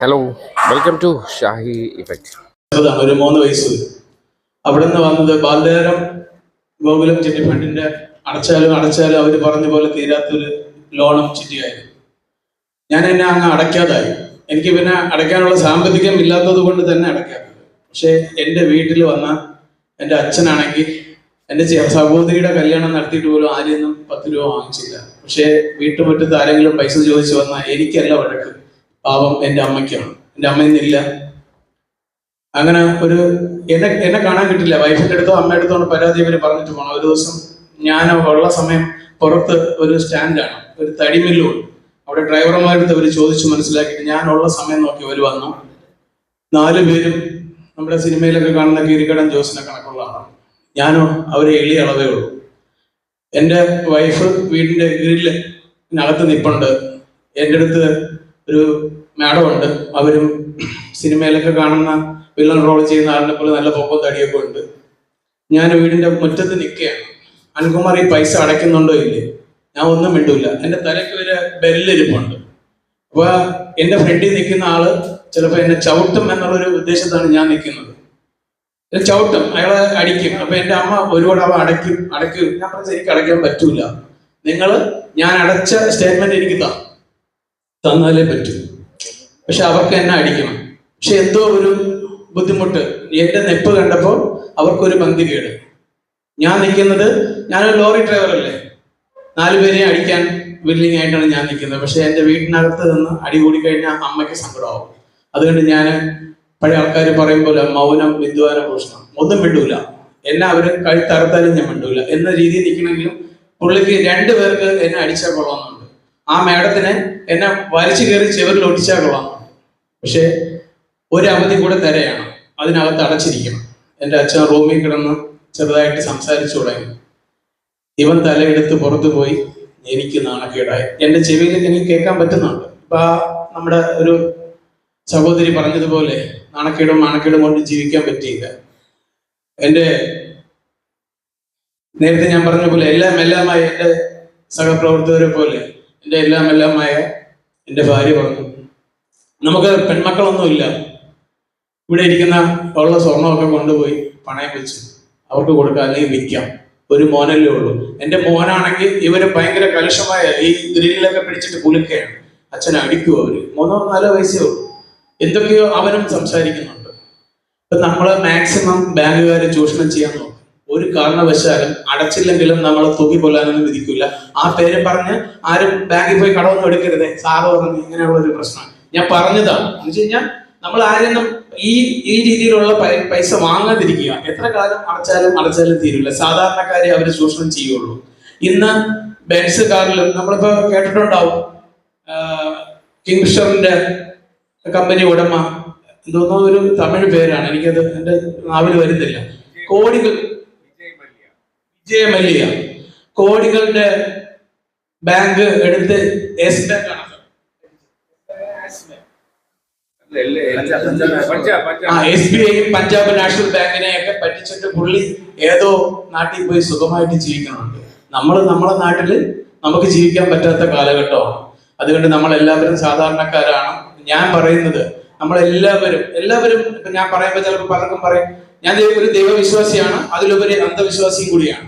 Hello welcome to Shahi effect ഒരു മൂന്ന് വയസ്സ്. അവിടെ നിന്ന് വന്നത് ബാലനേരം ഗോകുലം ചിട്ടി ഫണ്ടിന്റെ അടച്ചാലും അടച്ചാലും അവർ പറഞ്ഞ പോലെ തീരാത്തൊരു ലോണും ചിറ്റിയായിരുന്നു. ഞാൻ എന്നെ അങ്ങ് അടയ്ക്കാതായി. എനിക്ക് പിന്നെ അടയ്ക്കാനുള്ള സാമ്പത്തികം ഇല്ലാത്തത് കൊണ്ട് തന്നെ അടയ്ക്കാത്തത് പക്ഷെ എന്റെ വീട്ടിൽ വന്ന എന്റെ അച്ഛനാണെങ്കിൽ എന്റെ സഹോദരിയുടെ കല്യാണം നടത്തിയിട്ട് പോലും ആരെയൊന്നും പത്ത് രൂപ വാങ്ങിച്ചില്ല. പക്ഷേ വീട്ടുമുറ്റത്ത് ആരെങ്കിലും പൈസ ചോദിച്ചു വന്നാൽ എനിക്കല്ല വഴക്ക്. പാവം എന്റെ അമ്മയ്ക്കാണ്. എന്റെ അമ്മ ഇന്നില്ല. അങ്ങനെ ഒരു എന്നെ എന്നെ കാണാൻ കിട്ടില്ല. വൈഫിന്റെ അടുത്തോ അമ്മയുടെ അടുത്തോ പരാതി ഇവർ പറഞ്ഞിട്ട് പോകണം ഒരു ദിവസം ഞാൻ ഉള്ള സമയം പുറത്ത് ഒരു സ്റ്റാൻഡാണ് ഒരു തടിമില്ലുണ്ട് അവിടെ ഡ്രൈവർമാരുടെ അവർ ചോദിച്ചു മനസ്സിലാക്കിയിട്ട് ഞാൻ ഉള്ള സമയം നോക്കി അവർ വന്നു. നാല് പേരും നമ്മുടെ സിനിമയിലൊക്കെ കാണുന്ന കീരിക്കടൻ ജോസിനെ കണക്കുള്ള ആളാണ്. ഞാനോ അവരെ എളിയ അളവേ ഉള്ളൂ. എന്റെ വൈഫ് വീടിന്റെ ഗ്രില്ല് അകത്ത് നിപ്പുണ്ട്. എന്റെ അടുത്ത് ഒരു മാഡം ഉണ്ട് അവരും സിനിമയിലൊക്കെ കാണുന്ന വില്ലൻ റോൾ ചെയ്യുന്ന ആളിനെ പോലെ നല്ല പൊക്കം തടിയൊക്കെ ഉണ്ട്. ഞാൻ വീടിന്റെ മുറ്റത്ത് നിൽക്കുകയാണ്. അൻകുമാർ ഈ പൈസ അടയ്ക്കുന്നുണ്ടോ ഇല്ലേ? ഞാൻ ഒന്നും മിണ്ടൂല. എന്റെ തലയ്ക്ക് ഒരു ബെല്ലിരിപ്പുണ്ട്. അപ്പൊ എന്റെ ഫ്രണ്ടിൽ നിൽക്കുന്ന ആൾ ചിലപ്പോൾ എന്നെ ചവിട്ടും എന്നുള്ളൊരു ഉദ്ദേശത്താണ് ഞാൻ നിൽക്കുന്നത്. ചവിട്ടും. അയാളെ അടിക്കും. അപ്പൊ എന്റെ അമ്മ ഒരുപാട് അവ അടയ്ക്കും അടയ്ക്കും. ഞാൻ പറഞ്ഞത് എനിക്ക് അടയ്ക്കാൻ പറ്റൂല. നിങ്ങൾ ഞാൻ അടച്ച സ്റ്റേറ്റ്മെന്റ് എനിക്ക് തന്നാലേ പറ്റൂ. പക്ഷെ അവർക്ക് എന്നെ അടിക്കണം. പക്ഷെ എന്തോ ഒരു ബുദ്ധിമുട്ട്. എന്റെ നെപ്പ് കണ്ടപ്പോൾ അവർക്കൊരു പന്തി കേട് ഞാൻ നിൽക്കുന്നത് ഞാനൊരു ലോറി ഡ്രൈവർ അല്ലേ? നാലുപേരെ അടിക്കാൻ വില്ലിങ് ആയിട്ടാണ് ഞാൻ നിൽക്കുന്നത്. പക്ഷെ എന്റെ വീട്ടിനകത്ത് നിന്ന് അടി കൂടി കഴിഞ്ഞാൽ അമ്മയ്ക്ക് സങ്കടമാവും. അതുകൊണ്ട് ഞാൻ പഴയ ആൾക്കാർ പറയും പോലെ മൗനം വിദ്വാന ഭൂഷണം ഒന്നും മിണ്ടൂല. എന്നെ അവർ കഴുത്തറുത്താലും ഞാൻ മിണ്ടൂല. എന്ന രീതിയിൽ നിൽക്കണമെങ്കിലും പുള്ളിക്ക് രണ്ടു പേർക്ക് എന്നെ അടിച്ചാൽ കൊള്ളാമെന്നുണ്ട്. ആ മേഡത്തിന് എന്നെ വലിച്ചു കയറി ചെവരിൽ ഒടിച്ചാൽ കൊള്ളാമെന്നുണ്ട് പക്ഷേ ഒരു അവധി കൂടെ തരയാണ്. അതിനകത്ത് അടച്ചിരിക്കണം. എന്റെ അച്ഛൻ റൂമിൽ കിടന്ന് ചെറുതായിട്ട് സംസാരിച്ചു തുടങ്ങി. ഇവൻ തലയെടുത്ത് പുറത്തു പോയി എനിക്ക് നാണക്കേടായി. എന്റെ ചെവിയിൽ എനിക്ക് കേൾക്കാൻ പറ്റുന്നുണ്ട്. ഇപ്പൊ നമ്മുടെ ഒരു സഹോദരി പറഞ്ഞതുപോലെ നാണക്കേടും നാണക്കേടും കൊണ്ട് ജീവിക്കാൻ പറ്റിയില്ല. എന്റെ നേരത്തെ ഞാൻ പറഞ്ഞ പോലെ എല്ലാം എല്ലാമായ എന്റെ സഹപ്രവർത്തകരെ പോലെ എന്റെ എല്ലാം എല്ലാമായ എന്റെ ഭാര്യ പറഞ്ഞു. നമുക്ക് പെൺമക്കളൊന്നുമില്ല. ഇവിടെ ഇരിക്കുന്ന ഉള്ള സ്വർണമൊക്കെ കൊണ്ടുപോയി പണയം വെച്ച് അവർക്ക് കൊടുക്കാം അല്ലെങ്കിൽ വിൽക്കാം. ഒരു മോനല്ലേ ഉള്ളൂ. എന്റെ മോനാണെങ്കിൽ ഇവർ ഭയങ്കര കലുഷമായ ഈ ഗ്രില്ലൊക്കെ പിടിച്ചിട്ട് കുലുക്കയാണ് അച്ഛൻ അടിക്കുമോ അവർ. മൂന്നോ നാലോ വയസ്സേ ഉള്ളൂ. എന്തൊക്കെയോ അവനും സംസാരിക്കുന്നുണ്ട്. ഇപ്പൊ നമ്മൾ മാക്സിമം ബാങ്കുകാരെ ചൂഷണം ചെയ്യാൻ നോക്കും. ഒരു കാരണവശാലും അടച്ചില്ലെങ്കിലും നമ്മൾ തൂക്കി കൊല്ലാനൊന്നും വിധിക്കില്ല ആ പേര് പറഞ്ഞ് ആരും ബാങ്കിൽ പോയി കടമൊന്നും എടുക്കരുതേ. സാറ് പറഞ്ഞു ഇങ്ങനെയുള്ള ഒരു പ്രശ്നം ഞാൻ പറഞ്ഞതാണ്. എന്ന് വെച്ച് കഴിഞ്ഞാൽ നമ്മൾ ആരെയും ഈ ഈ രീതിയിലുള്ള പൈസ വാങ്ങാതിരിക്കുക. എത്ര കാലം അടച്ചാലും അടച്ചാലും തീരില്ല സാധാരണക്കാരെ അവർ ചൂഷണം ചെയ്യുള്ളൂ. ഇന്ന് ബെൻസ് കാറിലും നമ്മളിപ്പോ കേട്ടിട്ടുണ്ടാവും. കിങ്ഷറിന്റെ കമ്പനി ഉടമ എന്തോന്നോ ഒരു തമിഴ് പേരാണ്. എനിക്കത് എന്റെ നാവിൽ വരുന്നില്ല. കോടികൾ വിജയ കോടികളുടെ ബാങ്ക് എടുത്ത് എസ് ബാങ്ക് ആണ് പഞ്ചാബ് നാഷണൽ ബാങ്കിനെ ഒക്കെ പറ്റിച്ചിട്ട് പുള്ളി ഏതോ നാട്ടിൽ പോയി സുഖമായിട്ട് ജീവിക്കണുണ്ട് നമ്മൾ നമ്മുടെ നാട്ടിൽ നമുക്ക് ജീവിക്കാൻ പറ്റാത്ത കാലഘട്ടമാണ്. അതുകൊണ്ട് നമ്മൾ എല്ലാവരും സാധാരണക്കാരാണ്. ഞാൻ പറയുന്നത് നമ്മളെല്ലാവരും എല്ലാവരും ഇപ്പൊ ഞാൻ പറയുമ്പോൾ ചിലപ്പോൾ പലർക്കും പറയും ഞാൻ ഒരു ദൈവവിശ്വാസിയാണ് അതിലുപരി അന്ധവിശ്വാസിയും കൂടിയാണ്.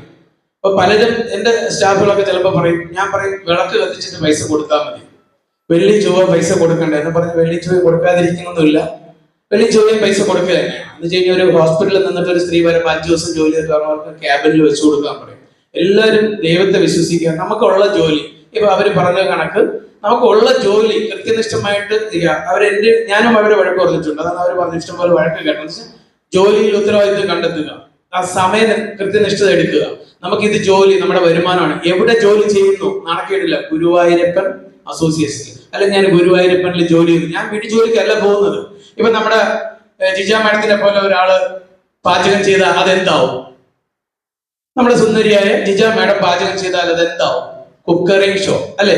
അപ്പൊ പലരും എന്റെ സ്റ്റാഫുകളൊക്കെ ചിലപ്പോൾ പറയും ഞാൻ പറയും വിളക്ക് കത്തിച്ചിട്ട് പൈസ കൊടുത്താൽ മതി. വെള്ളി ചൊവ്വ പൈസ കൊടുക്കണ്ടേ എന്ന് പറഞ്ഞ് വെള്ളി ചൊവ്വ കൊടുക്കാതിരിക്കുന്നൊന്നുമില്ല. വെള്ളി ചൊവ്വയും പൈസ കൊടുക്കുക തന്നെയാണ്. എന്ന് കഴിഞ്ഞാൽ ഒരു ഹോസ്പിറ്റലിൽ നിന്നിട്ട് ഒരു സ്ത്രീ വരെ അഞ്ച് ദിവസം ജോലി അവർക്ക് ക്യാബിനിൽ വെച്ചു കൊടുക്കാൻ പറയും. എല്ലാവരും ദൈവത്തെ വിശ്വസിക്കുക. നമുക്കുള്ള ജോലി. ഇപ്പൊ അവർ പറഞ്ഞ കണക്ക് നമുക്കുള്ള ജോലി കൃത്യനിഷ്ഠമായിട്ട് ചെയ്യുക അവരെന്റെ ഞാനും അവരെ വഴക്ക് പറഞ്ഞിട്ടുണ്ട്. അതാണ് അവർ പറഞ്ഞ ഇഷ്ടംപോലെ വഴക്ക് കേട്ടത്. ജോലിയിൽ ഉത്തരവാദിത്വം കണ്ടെത്തുക. ആ സമയം കൃത്യനിഷ്ഠത എടുക്കുക. നമുക്ക് ഇത് ജോലി നമ്മുടെ വരുമാനമാണ്. എവിടെ ജോലി ചെയ്യുന്നു? നടക്കേടില്ല ഗുരുവായൂരപ്പൻ അസോസിയേഷൻ അല്ലെങ്കിൽ ഞാൻ ഗുരുവായൂരപ്പനിൽ ജോലി ചെയ്തു. ഞാൻ വീട്ടിൽ ജോലിക്കല്ല പോകുന്നത്. ഇപ്പൊ നമ്മുടെ ജിജാ മാഡത്തിനെ പോലെ ഒരാൾ പാചകം ചെയ്താൽ അതെന്താവും? നമ്മുടെ സുന്ദരിയായ ജിജ മാഡം പാചകം ചെയ്താൽ അതെന്താവും? കുക്കറിംഗ് ഷോ അല്ലെ?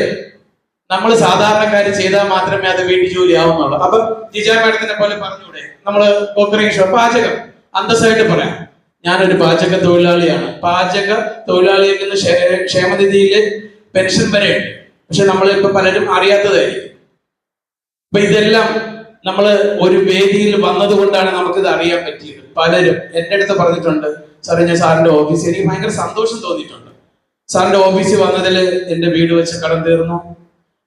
നമ്മൾ സാധാരണക്കാര് ചെയ്താൽ മാത്രമേ അത് വീട്ടു ജോലി ആവുന്നുള്ളൂ. അപ്പൊ ജിജ മാഡത്തിനെ പോലെ പറഞ്ഞൂടെ? നമ്മൾ കുക്കറിംഗ് ഷോ പാചകം. അന്തസ്സായിട്ട് പറയാം. ഞാനൊരു പാചക തൊഴിലാളിയാണ്. പാചക തൊഴിലാളിയിൽ നിന്ന് ക്ഷേമനിധിയിലെ പെൻഷൻ വരെ ഉണ്ട് പക്ഷെ നമ്മൾ ഇപ്പൊ പലരും അറിയാത്തതായിരിക്കും അപ്പൊ ഇതെല്ലാം നമ്മൾ ഒരു വേദിയിൽ വന്നതുകൊണ്ടാണ് നമുക്കിത് അറിയാൻ പറ്റിയത്. പലരും എന്റെ അടുത്ത് പറഞ്ഞിട്ടുണ്ട് സാറേ ഞാൻ സാറിന്റെ ഓഫീസിൽ എനിക്ക് ഭയങ്കര സന്തോഷം തോന്നിയിട്ടുണ്ട്. സാറിന്റെ ഓഫീസിൽ വന്നതിൽ എന്റെ വീട് വെച്ച് കടം തീർന്നു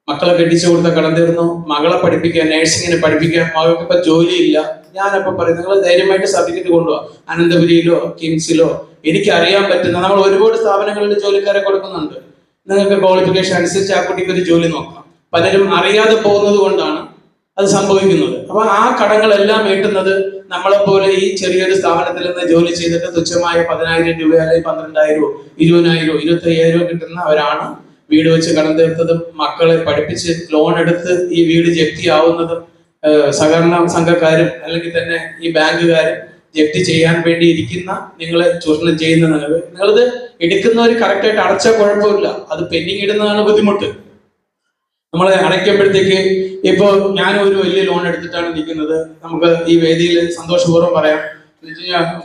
മക്കളെ കെട്ടിച്ചു കൊടുത്ത കടം തീർന്നു മകളെ പഠിപ്പിക്കുക നഴ്സിങ്ങിനെ പഠിപ്പിക്കുക മകൾക്ക് ഇപ്പൊ ജോലിയില്ല. ഞാനപ്പൊ പറയും നിങ്ങൾ ധൈര്യമായിട്ട് സർട്ടിഫിക്കറ്റ് കൊണ്ടുപോകാം അനന്തപുരിയിലോ കിംസിലോ എനിക്ക് അറിയാൻ പറ്റുന്ന നമ്മൾ ഒരുപാട് സ്ഥാപനങ്ങളിൽ ജോലിക്കാരെ കൊടുക്കുന്നുണ്ട്. നിങ്ങൾക്ക് ക്വാളിഫിക്കേഷൻ അനുസരിച്ച് ആ കുട്ടിക്ക് ഒരു ജോലി നോക്കാം. പലരും അറിയാതെ പോകുന്നത് കൊണ്ടാണ് അത് സംഭവിക്കുന്നത്. അപ്പൊ ആ കടങ്ങളെല്ലാം വീട്ടുന്നത് നമ്മളെപ്പോലെ ഈ ചെറിയൊരു സ്ഥാപനത്തിൽ നിന്ന് ജോലി ചെയ്തിട്ട് തുച്ഛമായ പതിനായിരം രൂപ അല്ലെങ്കിൽ പന്ത്രണ്ടായിരമോ ഇരുപതിനായിരമോ ഇരുപത്തി അയ്യായിരമോ കിട്ടുന്നവരാണ് വീട് വെച്ച് കടം തീർത്തതും മക്കളെ പഠിപ്പിച്ച് ലോൺ എടുത്ത് ഈ വീട് ജപ്തിയാവുന്നതും സഹകരണ സംഘക്കാരും അല്ലെങ്കിൽ തന്നെ ഈ ബാങ്കുകാരും ജപ്തി ചെയ്യാൻ വേണ്ടി ഇരിക്കുന്ന നിങ്ങൾ ചൂഷണം ചെയ്യുന്ന നിലവ് നിങ്ങളിത് എടുക്കുന്നവർ കറക്റ്റായിട്ട് അടച്ചാൽ കുഴപ്പമില്ല. അത് പെൻഡിങ് ഇടുന്നതാണ് ബുദ്ധിമുട്ട്. നമ്മൾ അടയ്ക്കുമ്പോഴത്തേക്ക് ഇപ്പോൾ ഞാൻ ഒരു വലിയ ലോൺ എടുത്തിട്ടാണ് നിൽക്കുന്നത്. നമുക്ക് ഈ വേദിയിൽ സന്തോഷപൂർവം പറയാം.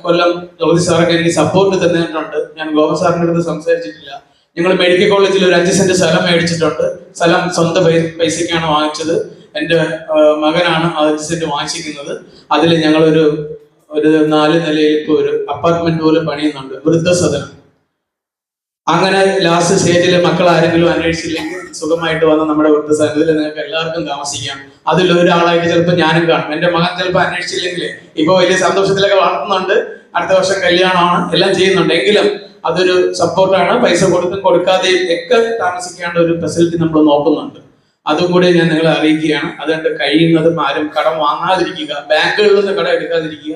കൊല്ലം ജ്യോതി സാറൊക്കെ എനിക്ക് സപ്പോർട്ട് തന്നിട്ടുണ്ട്. ഞാൻ ഗോപ സാറിന്റെ അടുത്ത് സംസാരിച്ചിട്ടില്ല. ഞങ്ങൾ മെഡിക്കൽ കോളേജിൽ ഒരു അഞ്ച് സെന്റ് സ്ഥലം മേടിച്ചിട്ടുണ്ട്. സ്ഥലം സ്വന്തം പൈ- പൈസയ്ക്കാണ് വാങ്ങിച്ചത്. എന്റെ മകനാണ് അഞ്ച് സെന്റ് വാങ്ങിച്ചിരിക്കുന്നത്. അതിൽ ഞങ്ങളൊരു ഒരു നാല് നിലയിൽ ഇപ്പോൾ ഒരു അപ്പാർട്ട്മെന്റ് പോലെ പണിയുന്നുണ്ട് വൃദ്ധസദനം. അങ്ങനെ ലാസ്റ്റ് സ്റ്റേജിൽ മക്കൾ ആരെങ്കിലും അന്വേഷിച്ചില്ലെങ്കിൽ സുഖമായിട്ട് വന്ന നമ്മുടെ വൃദ്ധസദനത്തിൽ നിങ്ങൾക്ക് എല്ലാവർക്കും താമസിക്കാം. അതിൽ ഒരാളായിട്ട് ചിലപ്പോൾ ഞാനും കാണും. എന്റെ മകൻ ചിലപ്പോൾ അന്വേഷിച്ചില്ലെങ്കിൽ ഇപ്പൊ വലിയ സന്തോഷത്തിലൊക്കെ വളർത്തുന്നുണ്ട്. അടുത്ത വർഷം കല്യാണമാണ് എല്ലാം ചെയ്യുന്നുണ്ട്. എങ്കിലും അതൊരു സപ്പോർട്ടാണ് പൈസ കൊടുത്തും കൊടുക്കാതെയും ഒക്കെ താമസിക്കേണ്ട ഒരു ഫെസിലിറ്റി നമ്മൾ നോക്കുന്നുണ്ട്. അതും കൂടി ഞാൻ നിങ്ങളെ അറിയിക്കുകയാണ്. അതുകൊണ്ട് കഴിയുന്നതും ആരും കടം വാങ്ങാതിരിക്കുക. ബാങ്കുകളിൽ നിന്ന് കടം എടുക്കാതിരിക്കുക.